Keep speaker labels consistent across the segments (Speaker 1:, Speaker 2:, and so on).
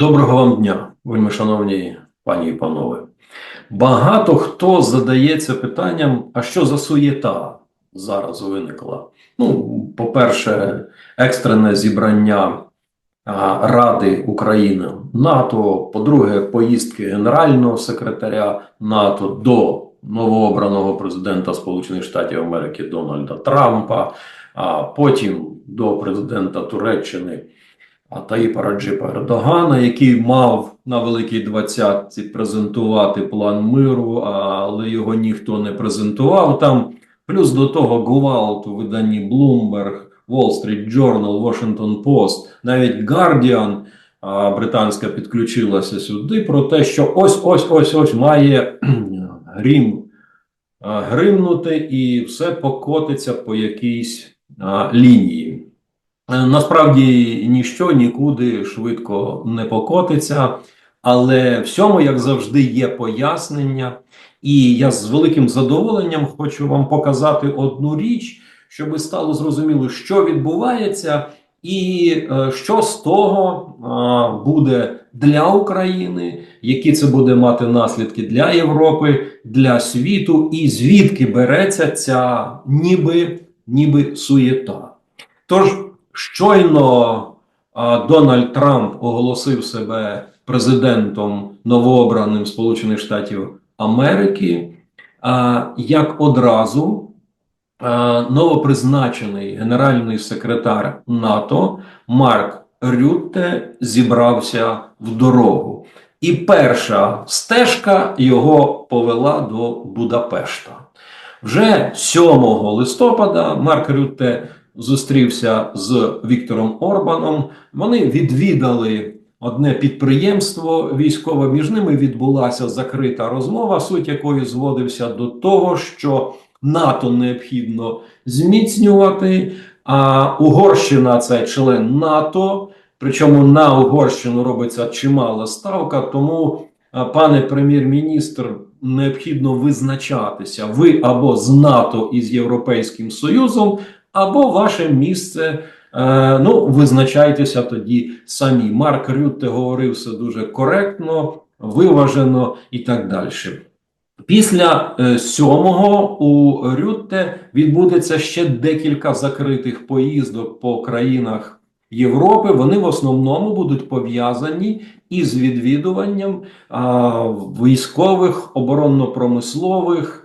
Speaker 1: Доброго вам дня, вельми шановні пані і панове. Багато хто задається питанням, а що за суєта зараз виникла? Ну, по-перше, екстрене зібрання Ради України НАТО, по-друге, поїздки Генерального секретаря НАТО до новообраного президента Сполучених Штатів Америки Дональда Трампа, а потім до президента Туреччини Таїпа Раджипа Ердогана, який мав на Великій Двадцятці презентувати план миру, але його ніхто не презентував. Там плюс до того гвалт у виданні Bloomberg, Wall Street Journal, Washington Post, навіть Guardian британська підключилася сюди про те, що ось ось ось ось має грім гримнути, і все покотиться по якійсь лінії. Е, Насправді ніщо нікуди швидко не покотиться, але всьому, як завжди, є пояснення. І я з великим задоволенням хочу вам показати одну річ, щоб стало зрозуміло, що відбувається, і е, що з того е, буде для України, які це буде мати наслідки для Європи, для світу, і звідки береться ця ніби, ніби суєта. Тож щойно Дональд Трамп оголосив себе президентом новообраним Сполучених Штатів Америки, як одразу новопризначений генеральний секретар НАТО Марк Рютте зібрався в дорогу. І перша стежка його повела до Будапешта. Вже 7 листопада Марк Рютте зустрівся з Віктором Орбаном. Вони відвідали одне підприємство військове. Між ними відбулася закрита розмова, суть якої зводився до того, що НАТО необхідно зміцнювати. А Угорщина це член НАТО. Причому на Угорщину робиться чимала ставка. Тому, пане прем'єр-міністр, необхідно визначатися. Ви або з НАТО і з Європейським Союзом, або ваше місце. Е, ну, визначайтеся тоді самі. Марк Рютте говорив все дуже коректно, виважено і так далі. Після е, сьомого у Рютте відбудеться ще декілька закритих поїздок по країнах Європи. Вони в основному будуть пов'язані із відвідуванням військових, оборонно-промислових,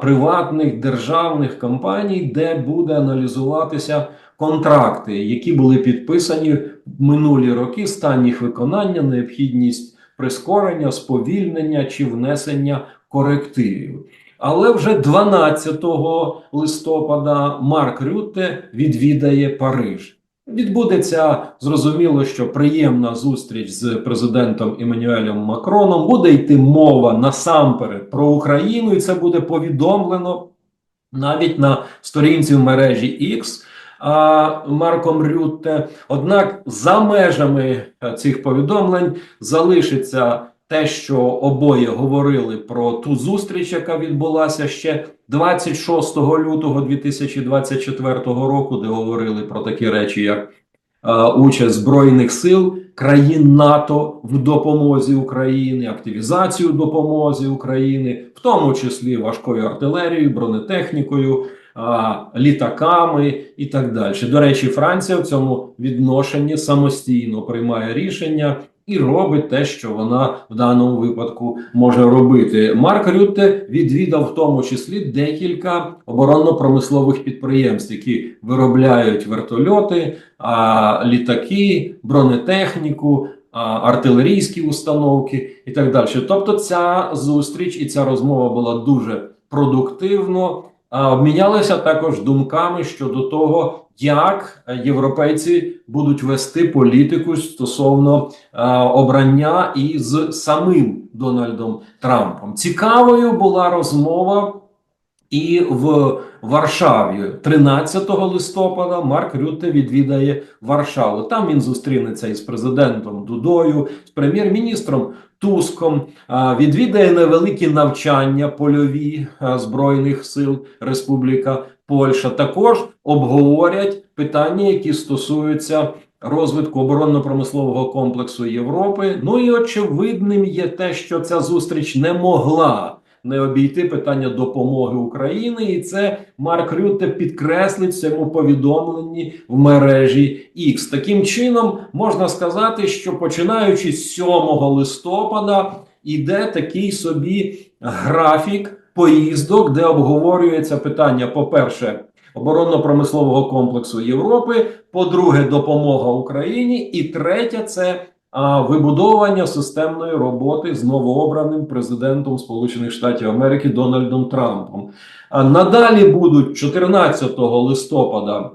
Speaker 1: приватних державних компаній, де буде аналізуватися контракти, які були підписані минулі роки, стан їх виконання, необхідність прискорення, сповільнення чи внесення корективів. Але вже 12 листопада Марк Рютте відвідає Париж. Відбудеться зрозуміло, що приємна зустріч з президентом Еммануелем Макроном. Буде йти мова насамперед про Україну, і це буде повідомлено навіть на сторінці в мережі X Марком Рютте. Однак за межами е, цих повідомлень залишиться те, що обоє говорили про ту зустріч, яка відбулася ще 26 лютого 2024 року, де говорили про такі речі, як е, участь збройних сил країн НАТО в допомозі України, активізацію допомозі України, в тому числі важкою артилерією, бронетехнікою, літаками і так далі. До речі, Франція в цьому відношенні самостійно приймає рішення. І робить те, що вона в даному випадку може робити. Марк Рютте відвідав в тому числі декілька оборонно-промислових підприємств, які виробляють вертольоти, літаки, бронетехніку, артилерійські установки і так далі. Тобто, ця зустріч і ця розмова була дуже продуктивно. А, Обмінялися також думками щодо того, як е, європейці будуть вести політику стосовно е, обрання із самим Дональдом Трампом. Цікавою була розмова і в Варшаві 13 листопада Марк Рютте відвідає Варшаву. Там він зустрінеться із президентом Дудою, з прем'єр-міністром Туском, відвідає невеликі навчання польові Збройних сил Республіка Польща. Також обговорять питання, які стосуються розвитку оборонно-промислового комплексу Європи. Ну і очевидним є те, що ця зустріч не могла не обійти питання допомоги Україні, і це Марк Рютте підкреслить в цьому повідомленні в мережі X. Таким чином можна сказати, що починаючи з 7 листопада іде такий собі графік поїздок, де обговорюється питання, по-перше, оборонно-промислового комплексу Європи, по-друге, допомога Україні, і третє це а, вибудовування системної роботи з новообраним президентом Сполучених Штатів Америки Дональдом Трампом. А, надалі будуть 14 листопада.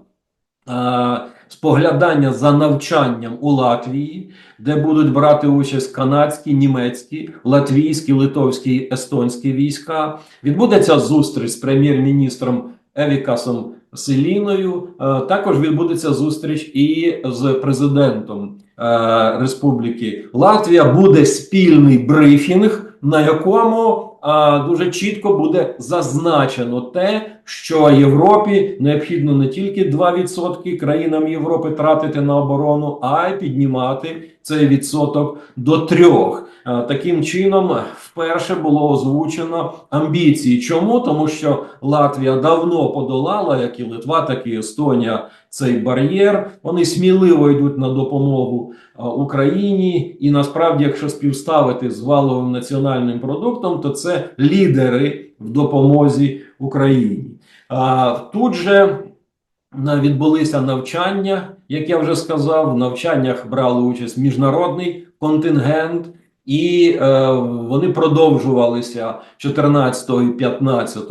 Speaker 1: а, Споглядання за навчанням у Латвії, де будуть брати участь канадські, німецькі, латвійські, литовські, естонські війська. Відбудеться зустріч з прем'єр-міністром Евікасом Селіною. Е, Також відбудеться зустріч і з президентом е, Республіки Латвія. Буде спільний брифінг, на якому дуже чітко буде зазначено те, що Європі необхідно не тільки 2% країнам Європи тратити на оборону, а й піднімати цей відсоток до трьох. Таким чином, вперше було озвучено амбіції. Чому? Тому що Латвія давно подолала, як і Литва, так і Естонія, цей бар'єр. Вони сміливо йдуть на допомогу Україні. І насправді, якщо співставити з валовим національним продуктом, то це лідери в допомозі Україні. Тут же відбулися навчання, як я вже сказав, в навчаннях брали участь міжнародний контингент, і е, вони продовжувалися 14 і 15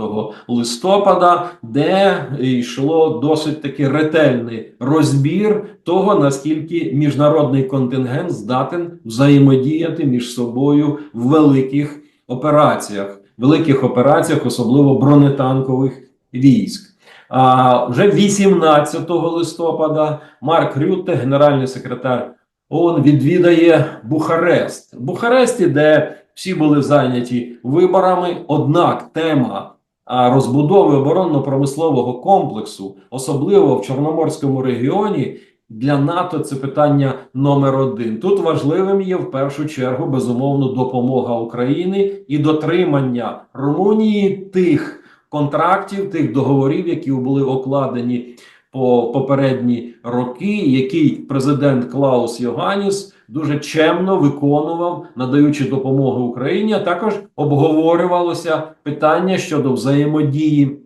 Speaker 1: листопада, де йшло досить таки ретельний розбір того, наскільки міжнародний контингент здатен взаємодіяти між собою в великих операціях, великих операціях, особливо бронетанкових військ. А вже 18 листопада Марк Рютте, генеральний секретар ООН, відвідає Бухарест. Бухаресті, де всі були зайняті виборами, однак тема розбудови оборонно-промислового комплексу, особливо в Чорноморському регіоні, для НАТО це питання номер один. Тут важливим є в першу чергу безумовно допомога України і дотримання Румунії тих контрактів, тих договорів, які були окладені по попередні роки, який президент Клаус Йоганіс дуже чемно виконував, надаючи допомогу Україні. А також обговорювалося питання щодо взаємодії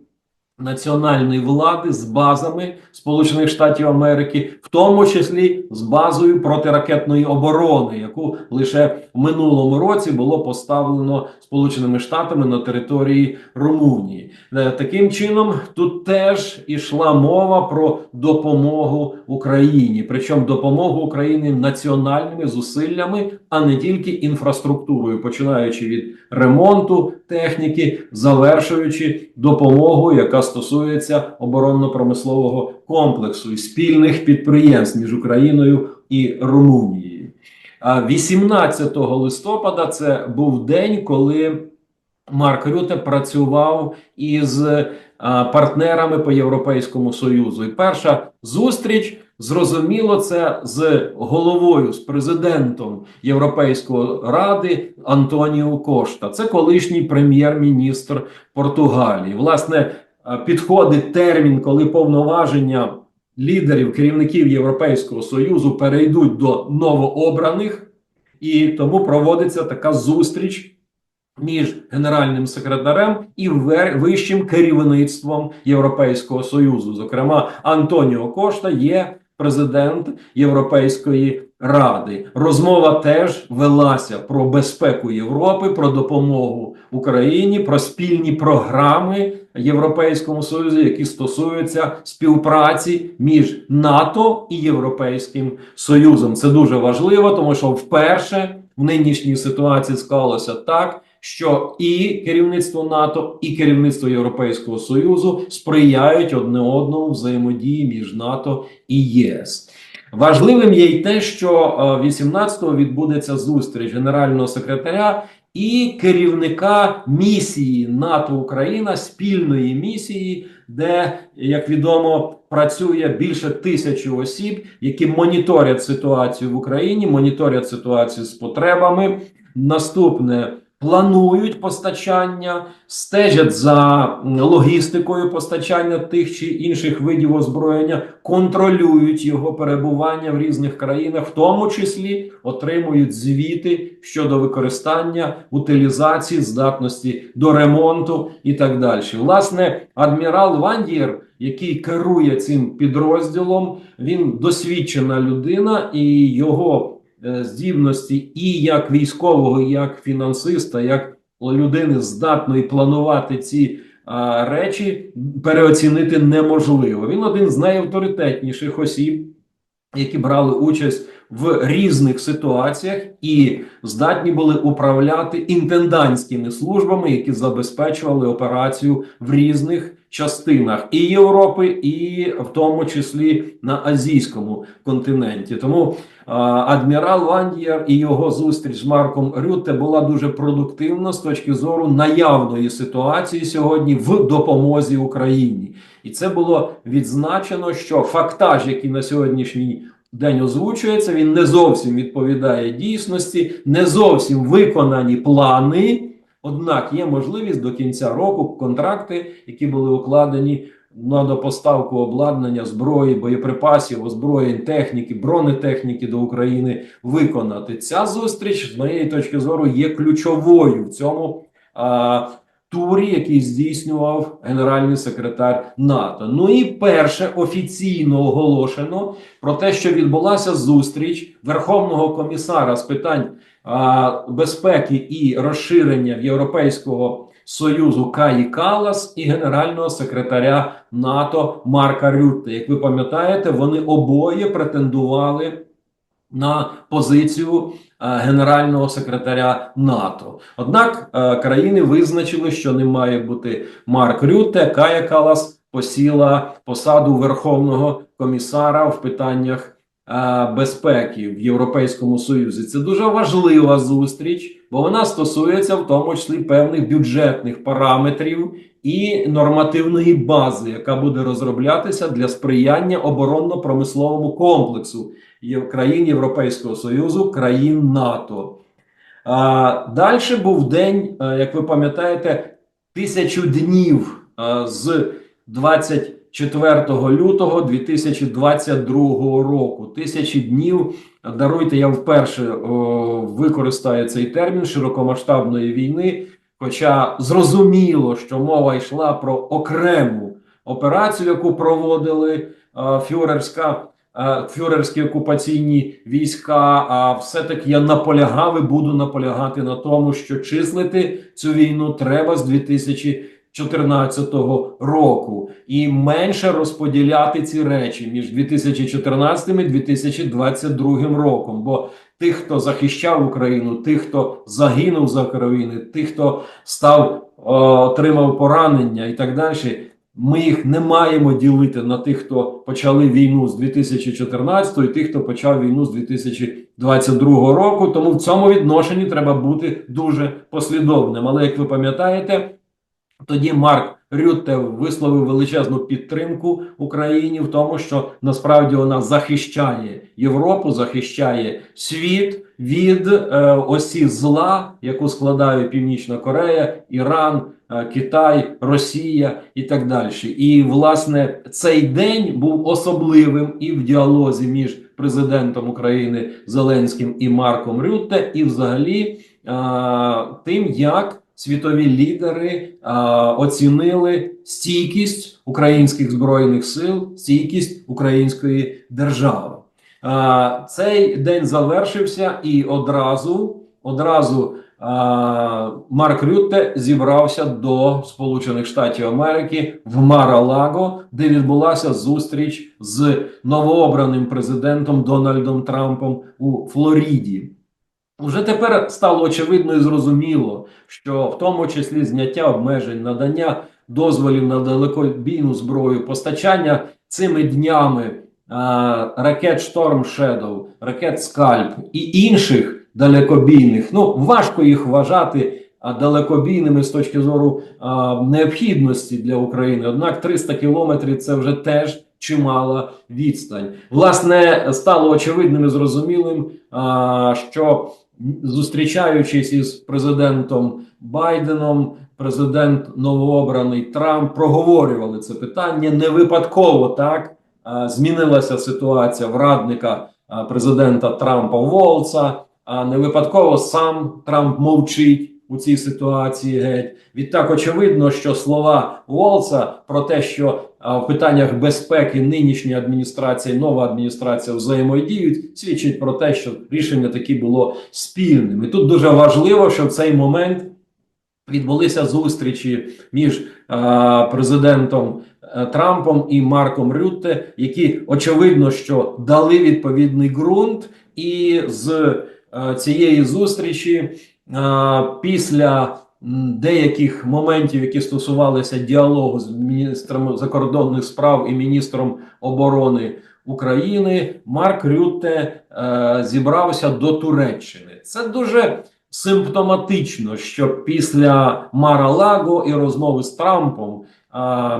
Speaker 1: національної влади з базами Сполучених Штатів Америки, в тому числі з базою протиракетної оборони, яку лише в минулому році було поставлено Сполученими Штатами на території Румунії. Е, Таким чином, тут теж ішла мова про допомогу Україні, причому допомогу Україні національними зусиллями, а не тільки інфраструктурою, починаючи від ремонту техніки, завершуючи допомогою, яка стосується оборонно-промислового комплексу і спільних підприємств між Україною і Румунією. 18 листопада це був день, коли Марк Рюте працював із партнерами по Європейському Союзу. І перша зустріч, зрозуміло, це з головою, з президентом Європейської ради Антоніо Кошта. Це колишній прем'єр-міністр Португалії. Власне, підходить термін, коли повноваження лідерів, керівників Європейського Союзу перейдуть до новообраних, і тому проводиться така зустріч між генеральним секретарем і вищим керівництвом Європейського Союзу. Зокрема, Антоніо Кошта є президент Європейської ради. Розмова теж велася про безпеку Європи, про допомогу Україні, про спільні програми Європейському Союзу, які стосуються співпраці між НАТО і Європейським Союзом. Це дуже важливо, тому що вперше в нинішній ситуації склалося так, що і керівництво НАТО, і керівництво Європейського Союзу сприяють одне одному взаємодії між НАТО і ЄС. Важливим є й те, що е, 18-го відбудеться зустріч генерального секретаря і керівника місії НАТО Україна спільної місії, де, як відомо, працює більше тисячі осіб, які моніторять ситуацію в Україні, моніторять ситуацію з потребами. Наступне планують постачання, стежать за логістикою постачання тих чи інших видів озброєння, контролюють його перебування в різних країнах, в тому числі отримують звіти щодо використання, утилізації, здатності до ремонту і так далі. Власне, адмірал Вандієр, який керує цим підрозділом, він досвідчена людина і його здібності і як військового, і як фінансиста, як людини здатної планувати ці а, речі, переоцінити неможливо. Він один з найавторитетніших осіб, які брали участь в різних ситуаціях і здатні були управляти інтендантськими службами, які забезпечували операцію в різних частинах і Європи, і в тому числі на азійському континенті. Тому адмірал Вандієр і його зустріч з Марком Рютте була дуже продуктивна з точки зору наявної ситуації сьогодні в допомозі Україні, і це було відзначено, що фактаж, який на сьогоднішній день озвучується, він не зовсім відповідає дійсності, не зовсім виконані плани. Однак є можливість до кінця року контракти, які були укладені на допоставку обладнання, зброї, боєприпасів, озброєнь, техніки, бронетехніки до України виконати. Ця зустріч, з моєї точки зору, є ключовою в цьому а, турі, який здійснював генеральний секретар НАТО. Ну і перше офіційно оголошено про те, що відбулася зустріч Верховного комісара з питань а, безпеки і розширення Європейського союзу Каї Калас і генерального секретаря НАТО Марка Рютте. Як ви пам'ятаєте, вони обоє претендували на позицію е, генерального секретаря НАТО. Однак е, країни визначили, що не має бути Марк Рютте. Кая Калас посіла посаду верховного комісара в питаннях е, безпеки в Європейському Союзі. Це дуже важлива зустріч, бо вона стосується в тому числі певних бюджетних параметрів і нормативної бази, яка буде розроблятися для сприяння оборонно-промисловому комплексу країн Європейського Союзу, країн НАТО. Далі був день, е, як ви пам'ятаєте, тисячу днів е, з 24 лютого 2022 року. Тисячі днів. Даруйте, я вперше використаю цей термін широкомасштабної війни. Хоча зрозуміло, що мова йшла про окрему операцію, яку проводили е, фюрерська фюрерські окупаційні війська. А все-таки я наполягав і буду наполягати на тому, що числити цю війну треба з 2014 року і менше розподіляти ці речі між 2014 і 2022 роком. Бо тих, хто захищав Україну, тих, хто загинув за Україну, тих, хто став е, отримав поранення і так далі. Ми їх не маємо ділити на тих, хто почали війну з 2014 і тих, хто почав війну з 2022 року. Тому в цьому відношенні треба бути дуже послідовним. Але як ви пам'ятаєте, тоді Марк Рютте висловив величезну підтримку Україні в тому, що насправді вона захищає Європу, захищає світ від е, осі зла, яку складає Північна Корея, Іран, Китай, Росія і так далі. І власне цей день був особливим і в діалозі між президентом України Зеленським і Марком Рютте, і взагалі е, тим, як світові лідери а, оцінили стійкість українських збройних сил, стійкість української держави. Цей день завершився, і одразу, одразу Марк Рютте зібрався до Сполучених Штатів Америки в Мара-Лаго, де відбулася зустріч з новообраним президентом Дональдом Трампом у Флориді. Уже тепер стало очевидно і зрозуміло, що в тому числі зняття обмежень, надання дозволів на далекобійну зброю, постачання цими днями а, ракет Storm Shadow, ракет Скальп і інших далекобійних. Ну, важко їх вважати далекобійними з точки зору а, необхідності для України. Однак 300 кілометрів це вже теж чимала відстань. Власне, стало очевидним і зрозумілим, а, що зустрічаючись із президентом Байденом, президент новообраний Трамп проговорювали це питання не випадково так. Змінилася ситуація в радника президента Трампа Волца. А не випадково сам Трамп мовчить у цій ситуації. Геть відтак очевидно, що слова Волца про те, що в питаннях безпеки нинішня адміністрація нова адміністрація взаємодіють, свідчить про те, що рішення таки було спільним. І тут дуже важливо, що в цей момент відбулися зустрічі між президентом Трампом і Марком Рютте, які очевидно, що дали відповідний ґрунт, і з цієї зустрічі е, після деяких моментів, які стосувалися діалогу з міністром закордонних справ і міністром оборони України, Марк Рютте е, зібрався до Туреччини. Це дуже симптоматично, що після Мара-Лаго і розмови з Трампом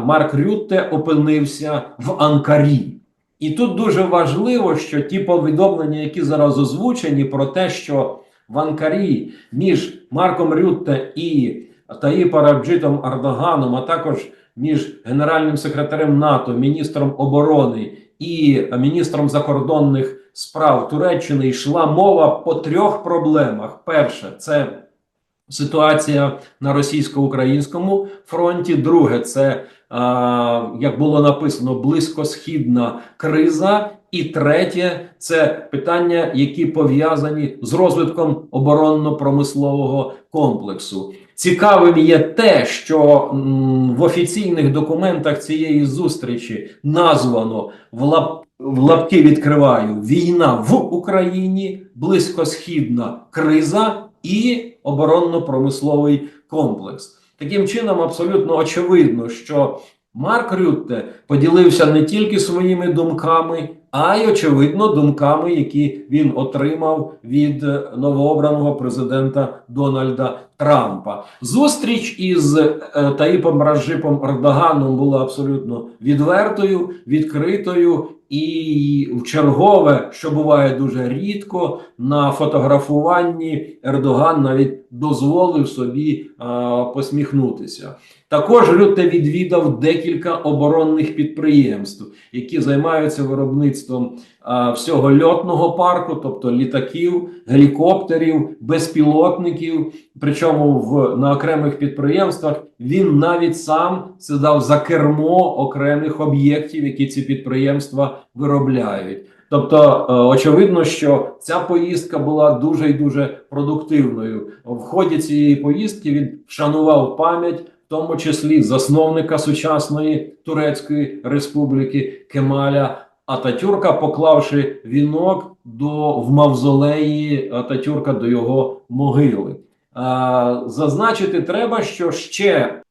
Speaker 1: Марк Рютте опинився в Анкарі. І тут дуже важливо, що ті повідомлення, які зараз озвучені, про те, що в Анкарі між Марком Рютте і Таїпа Раджитом Ардоганом, а також між генеральним секретарем НАТО, міністром оборони і міністром закордонних справ Туреччини йшла мова по трьох проблемах: перше це ситуація на російсько-українському фронті. Друге, це а, як було написано, близькосхідна криза. І третє це питання, які пов'язані з розвитком оборонно-промислового комплексу. Цікавим є те, що в офіційних документах цієї зустрічі названо в, лап, в лапки відкриваю війна в Україні, близькосхідна криза і оборонно-промисловий комплекс. Таким чином, абсолютно очевидно, що Марк Рютте поділився не тільки своїми думками, а й очевидно думками, які він отримав від новообраного президента Дональда Трампа. Зустріч із е, Таїпом Раджипом Ердоганом була абсолютно відвертою, відкритою. І в чергове, що буває дуже рідко, на фотографуванні Ердоган навіть дозволив собі а, посміхнутися. Також Рютте відвідав декілька оборонних підприємств, які займаються виробництвом всього льотного парку, тобто літаків, гелікоптерів, безпілотників. Причому в на окремих підприємствах він навіть сам сідав за кермо окремих об'єктів, які ці підприємства виробляють. Тобто, е, очевидно, що ця поїздка була дуже і дуже продуктивною. В ході цієї поїздки він вшанував пам'ять, в тому числі засновника сучасної Турецької Республіки Кемаля Ататюрка, поклавши вінок до в мавзолеї Ататюрка до його могили. Зазначити треба, що ще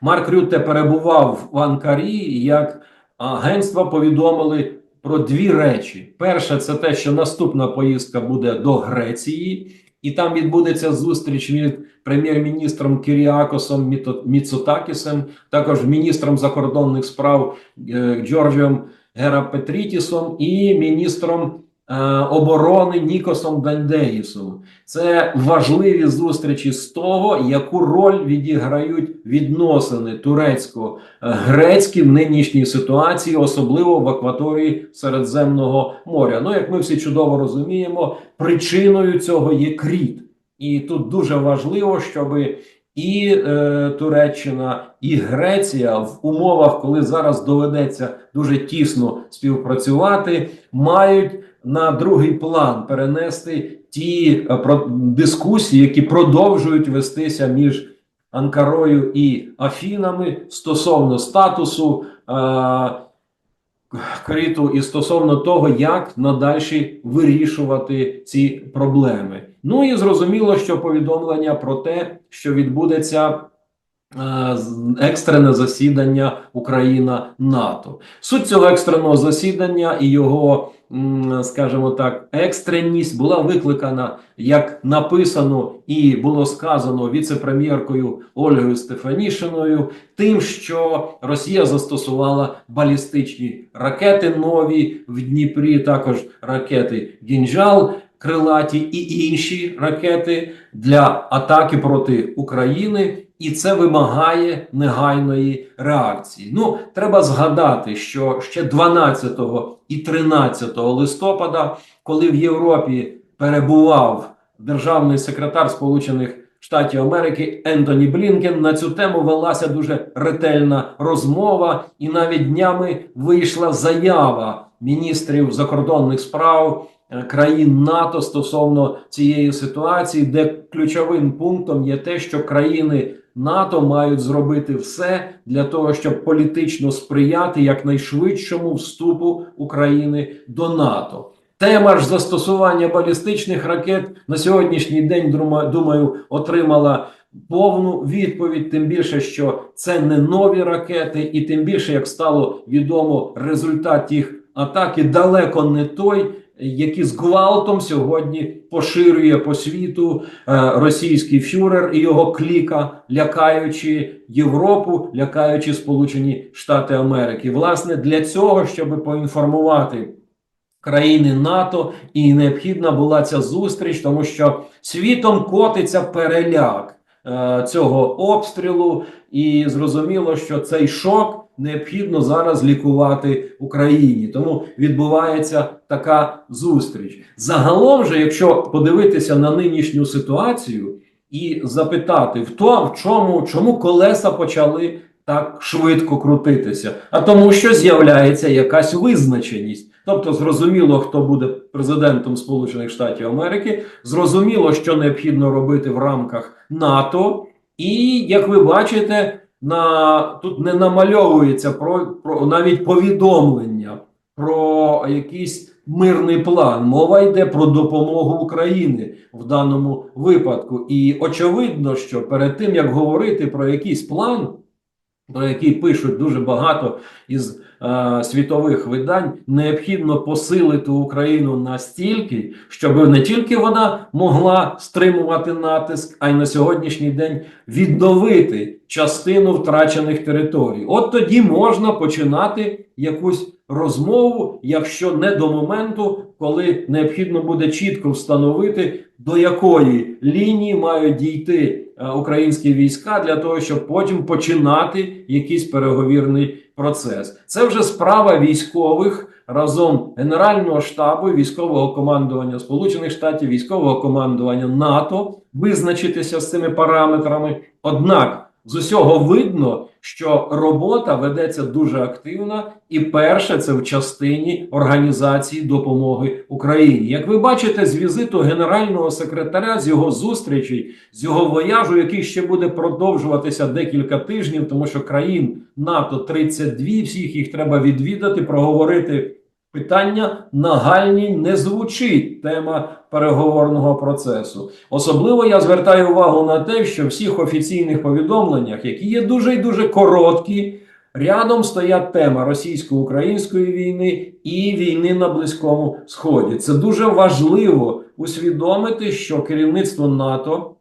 Speaker 1: Марк Рютте перебував в Анкарі, як агентства повідомили про дві речі: перше, це те, що наступна поїздка буде до Греції, і там відбудеться зустріч між прем'єр-міністром Кіріакосом Міцотакісом, також міністром закордонних справ е, Джорджіом Герапетрітісом і міністром е, оборони Нікосом Дандеїсом. Це важливі зустрічі з того, яку роль відіграють відносини турецько-грецькі в нинішній ситуації, особливо в акваторії Середземного моря. Ну, як ми всі чудово розуміємо, причиною цього є кріт. І тут дуже важливо, щоб і е, Туреччина, і Греція в умовах, коли зараз доведеться дуже тісно співпрацювати, мають на другий план перенести ті е, про, дискусії, які продовжують вестися між Анкарою і Афінами стосовно статусу е, Криту і стосовно того, як надальші вирішувати ці проблеми. Ну і зрозуміло, що повідомлення про те, що відбудеться екстрене засідання Україна НАТО. Суть цього екстреного засідання і його, скажімо так, екстренність була викликана, як написано і було сказано віце-прем'єркою Ольгою Стефанішиною, тим, що Росія застосувала балістичні ракети нові в Дніпрі, також ракети Гінжал. Крилаті і інші ракети для атаки проти України, і це вимагає негайної реакції. Ну, треба згадати, що ще 12 і 13 листопада, коли в Європі перебував державний секретар Сполучених Штатів Америки Ентоні Блінкен, на цю тему велася дуже ретельна розмова, і навіть днями вийшла заява міністрів закордонних справ країн НАТО стосовно цієї ситуації, де ключовим пунктом є те, що країни НАТО мають зробити все для того, щоб політично сприяти якнайшвидшому вступу України до НАТО. Тема ж застосування балістичних ракет на сьогоднішній день, думаю, отримала повну відповідь. Тим більше, що це не нові ракети, і тим більше, як стало відомо, результат їх атаки далеко не той, який з гвалтом сьогодні поширює по світу е, російський фюрер і його кліка, лякаючи Європу, лякаючи Сполучені Штати Америки. Власне, для цього, щоб поінформувати країни НАТО, і необхідна була ця зустріч, тому що світом котиться переляк е, цього обстрілу, і зрозуміло, що цей шок необхідно зараз лікувати Україні. Тому відбувається така зустріч. Загалом, же, якщо подивитися на нинішню ситуацію і запитати, в то, в чому, чому колеса почали так швидко крутитися, а тому, що з'являється якась визначеність. Тобто, зрозуміло, хто буде президентом Сполучених Штатів Америки, зрозуміло, що необхідно робити в рамках НАТО, і як ви бачите, на тут не намальовується про, про навіть повідомлення про якийсь мирний план. Мова йде про допомогу України в даному випадку. І очевидно, що перед тим як говорити про якийсь план, про який пишуть дуже багато із е, світових видань, необхідно посилити Україну настільки, щоб не тільки вона могла стримувати натиск, а й на сьогоднішній день відновити частину втрачених територій. От тоді можна починати якусь розмову, якщо не до моменту, коли необхідно буде чітко встановити, до якої лінії мають дійти е, українські війська для того, щоб потім починати якийсь переговірний процес. Це вже справа військових разом Генерального штабу, військового командування Сполучених Штатів, військового командування НАТО визначитися з цими параметрами. Однак з усього видно, що робота ведеться дуже активна, і перше це в частині організації допомоги Україні. Як ви бачите, з візиту генерального секретаря, з його зустрічей, з його вояжу, який ще буде продовжуватися декілька тижнів, тому що країн НАТО 32, всіх їх треба відвідати, проговорити. Питання нагальні не звучить тема переговорного процесу. Особливо я звертаю увагу на те, що в всіх офіційних повідомленнях, які є дуже і дуже короткі, рядом стоять тема російсько-української війни і війни на Близькому Сході. Це дуже важливо усвідомити, що керівництво НАТО.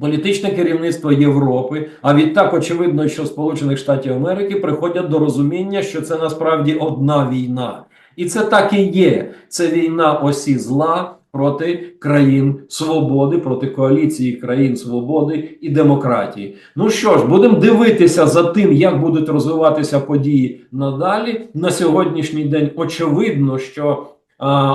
Speaker 1: Політичне керівництво Європи, а відтак очевидно, що Сполучених Штатів Америки приходять до розуміння, що це насправді одна війна, і це так і є. Це війна осі зла проти країн свободи, проти коаліції країн свободи і демократії. Ну що ж, будемо дивитися за тим, як будуть розвиватися події надалі. На сьогоднішній день очевидно, що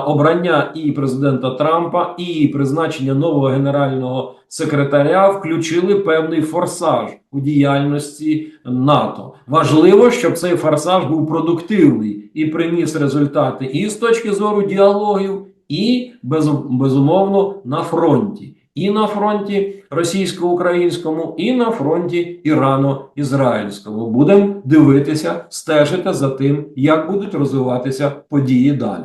Speaker 1: обрання і президента Трампа, і призначення нового генерального секретаря включили певний форсаж у діяльності НАТО. Важливо, щоб цей форсаж був продуктивний і приніс результати і з точки зору діалогів, і без, безумовно на фронті. І на фронті російсько-українському, і на фронті ірано-ізраїльському. Будемо дивитися, стежити за тим, як будуть розвиватися події далі.